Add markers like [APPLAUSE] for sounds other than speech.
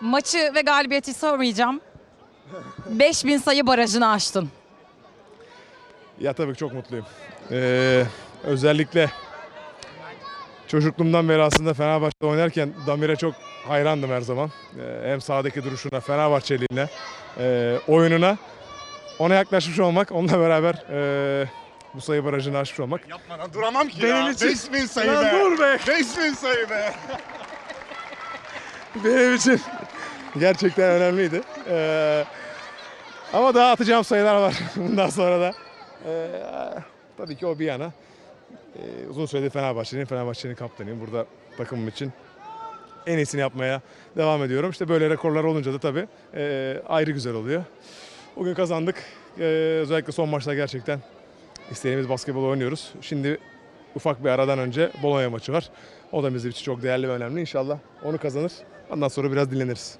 Maçı ve galibiyeti sormayacağım. 5000 sayı barajını aştın. Ya tabii ki çok mutluyum. Ee, özellikle çocukluğumdan beri aslında Fenerbahçe'de oynarken Damir'e çok hayrandım her zaman. Ee, hem sahadaki duruşuna, Fenerbahçeliğine, e, oyununa. Ona yaklaşmış olmak, onunla beraber e, bu sayı barajını aşmış olmak. Yapma lan duramam ki Benim ya. için- 5000 sayı Lan be. dur be! 5000 sayı be. Benim için gerçekten önemliydi. Ee, ama daha atacağım sayılar var [LAUGHS] bundan sonra da. Ee, tabii ki o bir yana. Ee, uzun süredir Fenerbahçe'nin, Fenerbahçe'nin kaptanıyım. Burada takımım için en iyisini yapmaya devam ediyorum. İşte böyle rekorlar olunca da tabii e, ayrı güzel oluyor. Bugün kazandık. Ee, özellikle son maçta gerçekten istediğimiz basketbol oynuyoruz. Şimdi ufak bir aradan önce Bologna maçı var. O da bizim için çok değerli ve önemli. İnşallah onu kazanır. Ondan sonra biraz dinleniriz.